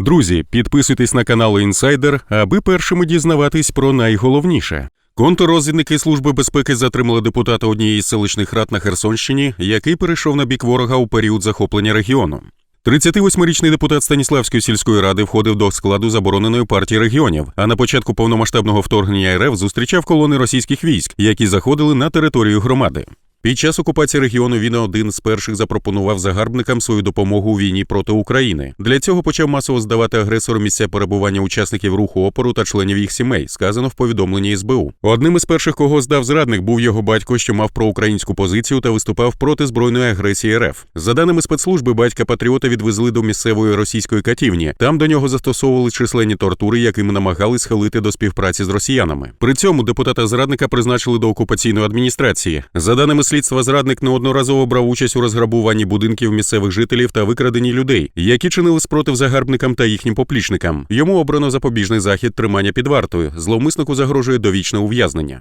Друзі, підписуйтесь на канал Інсайдер, аби першими дізнаватись про найголовніше. Контррозвідники Служби безпеки затримали депутата однієї з селищних рад на Херсонщині, який перейшов на бік ворога у період захоплення регіону. 38-річний депутат Станіславської сільської ради входив до складу забороненої партії регіонів, а на початку повномасштабного вторгнення РФ зустрічав колони російських військ, які заходили на територію громади. Під час окупації регіону він один з перших запропонував загарбникам свою допомогу у війні проти України. Для цього почав масово здавати агресору місця перебування учасників руху опору та членів їх сімей, сказано в повідомленні СБУ. Одним із перших, кого здав зрадник, був його батько, що мав проукраїнську позицію та виступав проти збройної агресії РФ. За даними спецслужби, батька патріота відвезли до місцевої російської катівні. Там до нього застосовували численні тортури, якими намагались схилити до співпраці з росіянами. При цьому депутата зрадника призначили до окупаційної адміністрації. За даними слідства, зрадник неодноразово брав участь у розграбуванні будинків місцевих жителів та викраденні людей, які чинили спротив загарбникам та їхнім поплічникам. Йому обрано запобіжний захід тримання під вартою. Зловмиснику загрожує довічне ув'язнення.